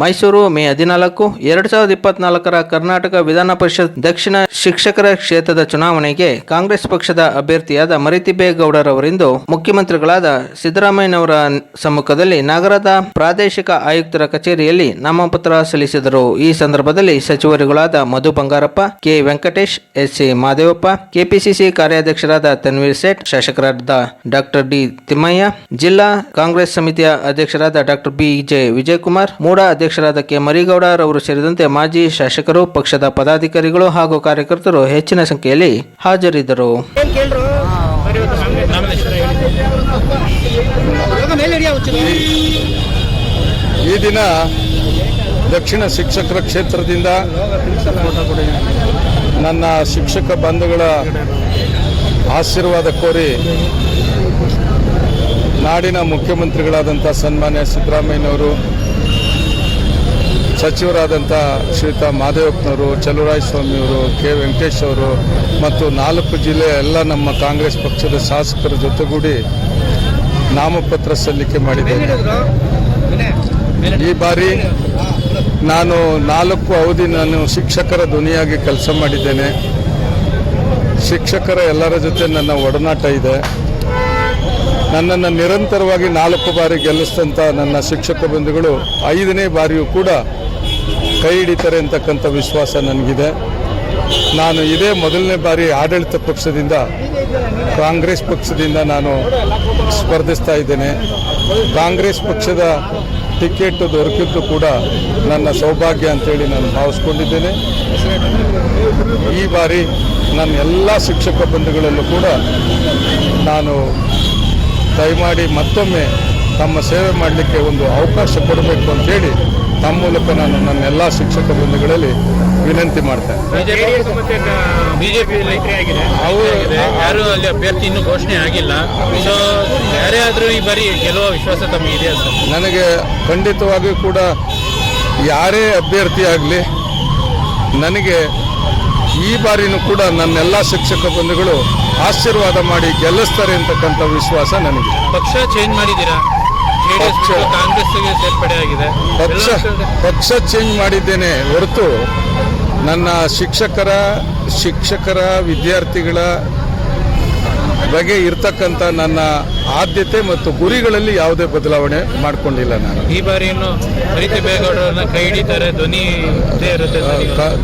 ಮೈಸೂರು ಮೇ ಹದಿನಾಲ್ಕು, ಎರಡು ಸಾವಿರದ ಇಪ್ಪತ್ನಾಲ್ಕರ ಕರ್ನಾಟಕ ವಿಧಾನ ಪರಿಷತ್ ದಕ್ಷಿಣ ಶಿಕ್ಷಕರ ಕ್ಷೇತ್ರದ ಚುನಾವಣೆಗೆ ಕಾಂಗ್ರೆಸ್ ಪಕ್ಷದ ಅಭ್ಯರ್ಥಿಯಾದ ಮರಿತಿಬೇಗೌಡರವರಿಂದು ಮುಖ್ಯಮಂತ್ರಿಗಳಾದ ಸಿದ್ದರಾಮಯ್ಯನವರ ಸಮ್ಮುಖದಲ್ಲಿ ನಗರದ ಪ್ರಾದೇಶಿಕ ಆಯುಕ್ತರ ಕಚೇರಿಯಲ್ಲಿ ನಾಮಪತ್ರ ಸಲ್ಲಿಸಿದರು. ಈ ಸಂದರ್ಭದಲ್ಲಿ ಸಚಿವರುಗಳಾದ Madhu Bangarappa, K Venkatesh, S C Madevappa, KPCC ಕಾರ್ಯಾಧ್ಯಕ್ಷರಾದ Tanveer Sait, ಶಾಸಕರಾದ ಡಾಕ್ಟರ್ ಡಿ ತಿಮ್ಮಯ್ಯ, ಜಿಲ್ಲಾ ಕಾಂಗ್ರೆಸ್ ಸಮಿತಿಯ ಅಧ್ಯಕ್ಷರಾದ doctor B J Vijayakumar, MUDA ಅಧ್ಯಕ್ಷರಾದ ಕೆ. ಮರಿಗೌಡ ರವರು ಸೇರಿದಂತೆ ಮಾಜಿ ಶಾಸಕರು, ಪಕ್ಷದ ಪದಾಧಿಕಾರಿಗಳು ಹಾಗೂ ಕಾರ್ಯಕರ್ತರು ಹೆಚ್ಚಿನ ಸಂಖ್ಯೆಯಲ್ಲಿ ಹಾಜರಿದ್ದರು. ಈ ದಿನ ದಕ್ಷಿಣ ಶಿಕ್ಷಕರ ಕ್ಷೇತ್ರದಿಂದ ನನ್ನ ಶಿಕ್ಷಕ ಬಂಧುಗಳ ಆಶೀರ್ವಾದ ಕೋರಿ ನಾಡಿನ ಮುಖ್ಯಮಂತ್ರಿಗಳಾದಂಥ ಸನ್ಮಾನ್ಯ ಸಿದ್ದರಾಮಯ್ಯನವರು ಸಚಿವರಾದಂಥ ಶ್ರೀಯುತ ಮಾದೇವಪ್ಪನವರು ಚಲುವರಾಯ ಸ್ವಾಮಿಯವರು, ಕೆ. ವೆಂಕಟೇಶ್ ಅವರು ಮತ್ತು ನಾಲ್ಕು ಜಿಲ್ಲೆಯ ಎಲ್ಲ ನಮ್ಮ ಕಾಂಗ್ರೆಸ್ ಪಕ್ಷದ ಶಾಸಕರ ಜೊತೆಗೂಡಿ ನಾಮಪತ್ರ ಸಲ್ಲಿಕೆ ಮಾಡಿದ್ದೇನೆ. ಈ ಬಾರಿ ನಾನು ನಾಲ್ಕು ಅವಧಿ ನಾನು ಶಿಕ್ಷಕರ ಧ್ವನಿಯಾಗಿ ಕೆಲಸ ಮಾಡಿದ್ದೇನೆ. ಶಿಕ್ಷಕರ ಎಲ್ಲರ ಜೊತೆ ನನ್ನ ಒಡನಾಟ ಇದೆ. ನನ್ನನ್ನು ನಿರಂತರವಾಗಿ ನಾಲ್ಕು ಬಾರಿ ಗೆಲ್ಲಿಸಿದಂಥ ನನ್ನ ಶಿಕ್ಷಕ ಬಂಧುಗಳು ಐದನೇ ಬಾರಿಯೂ ಕೂಡ ಕೈ ಹಿಡಿತಾರೆ ಅಂತಕ್ಕಂಥ ವಿಶ್ವಾಸ ನನಗಿದೆ. ನಾನು ಇದೇ ಮೊದಲನೇ ಬಾರಿ ಆಡಳಿತ ಪಕ್ಷದಿಂದ, ಕಾಂಗ್ರೆಸ್ ಪಕ್ಷದಿಂದ ನಾನು ಸ್ಪರ್ಧಿಸ್ತಾ ಇದ್ದೇನೆ. ಕಾಂಗ್ರೆಸ್ ಪಕ್ಷದ ಟಿಕೆಟ್ ದೊರಕಿದ್ದು ಕೂಡ ನನ್ನ ಸೌಭಾಗ್ಯ ಅಂತೇಳಿ ನಾನು ಭಾವಿಸ್ಕೊಂಡಿದ್ದೇನೆ. ಈ ಬಾರಿ ನನ್ನ ಎಲ್ಲ ಶಿಕ್ಷಕ ಬಂಧುಗಳಲ್ಲೂ ಕೂಡ ನಾನು ದಯಮಾಡಿ ಮತ್ತೊಮ್ಮೆ ತಮ್ಮ ಸೇವೆ ಮಾಡಲಿಕ್ಕೆ ಒಂದು ಅವಕಾಶ ಕೊಡಬೇಕು ಅಂತೇಳಿ ತಮ್ಮ ಮೂಲಕ ನಾನು ನನ್ನ ಎಲ್ಲ ಶಿಕ್ಷಕ ಬಂಧುಗಳಲ್ಲಿ ವಿನಂತಿ ಮಾಡ್ತೇನೆ. ಯಾರು ಅಲ್ಲಿ ಅಭ್ಯರ್ಥಿ ಇನ್ನೂ ಘೋಷಣೆ ಆಗಿಲ್ಲ. ಸೊ ಯಾರೇ ಆದ್ರೂ ಈ ಬಾರಿ ಗೆಲ್ಲುವ ವಿಶ್ವಾಸ ತಮಗೆ ಇದೆಯಾ ಸರ್? ನನಗೆ ಖಂಡಿತವಾಗಿಯೂ ಕೂಡ ಯಾರೇ ಅಭ್ಯರ್ಥಿ ಆಗಲಿ ನನಗೆ ಈ ಬಾರಿನೂ ಕೂಡ ನನ್ನೆಲ್ಲ ಶಿಕ್ಷಕ ಬಂಧುಗಳು ಆಶೀರ್ವಾದ ಮಾಡಿ ಗೆಲ್ಲಿಸ್ತಾರೆ ಅಂತಕ್ಕಂಥ ವಿಶ್ವಾಸ ನನಗೆ ಪಕ್ಷ ಚೇಂಜ್ ಮಾಡಿದ್ದೀರಾ? ಪಕ್ಷ- ಕಾಂಗ್ರೆಸ್ಗೆ ಸೇರ್ಪಡೆ ಆಗಿದೆ. ಪಕ್ಷ ಪಕ್ಷ ಚೇಂಜ್ ಮಾಡಿದ್ದೇನೆ. ಹೊರತು ನನ್ನ ಶಿಕ್ಷಕರ ಶಿಕ್ಷಕರ ವಿದ್ಯಾರ್ಥಿಗಳ ಬಗ್ಗೆ ಇರ್ತಕ್ಕಂಥ ನನ್ನ ಆದ್ಯತೆ ಮತ್ತು ಗುರಿಗಳಲ್ಲಿ ಯಾವುದೇ ಬದಲಾವಣೆ ಮಾಡಿಕೊಂಡಿಲ್ಲ ನಾನು. ಈ ಬಾರಿ ಕೈ ಹಿಡಿತಾರೆ. ಧ್ವನಿ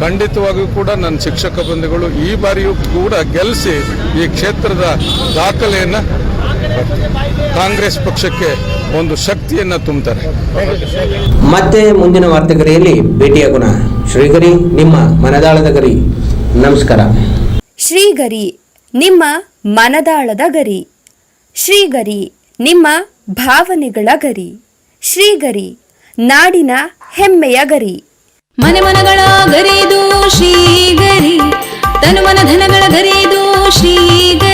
ಖಂಡಿತವಾಗಿಯೂ ಕೂಡ ನನ್ನ ಶಿಕ್ಷಕ ಬಂಧುಗಳು ಈ ಬಾರಿಯೂ ಕೂಡ ಗೆಲ್ಲಿಸಿ ಈ ಕ್ಷೇತ್ರದ ದಾಖಲೆಯನ್ನು ಕಾಂಗ್ರೆಸ್ ಪಕ್ಷಕ್ಕೆ ಒಂದು ಶಕ್ತಿಯನ್ನ ತುಂಬುತ್ತಾರೆ. ಮತ್ತೆ ಮುಂದಿನ ವಾರ್ತೆಗರಿಯಲ್ಲಿ ಭೇಟಿಯಾಗೋಣ ಶ್ರೀಗರಿ ನಿಮ್ಮ ಮನದಾಳದ ಗರಿ. ನಮಸ್ಕಾರ. ಶ್ರೀಗರಿ ನಿಮ್ಮ ಮನದಾಳದ ಗರಿ. ಶ್ರೀಗರಿ ನಿಮ್ಮ ಭಾವನೆಗಳ ಗರಿ. ಶ್ರೀಗರಿ ನಾಡಿನ ಹೆಮ್ಮೆಯ ಗರಿ. ಮನೆ ಮನಗಳ ಗರಿದು ಶ್ರೀಗರಿ ತನು ಮನ ಧನಗಳ ಗರಿದು ಶ್ರೀಗರಿ.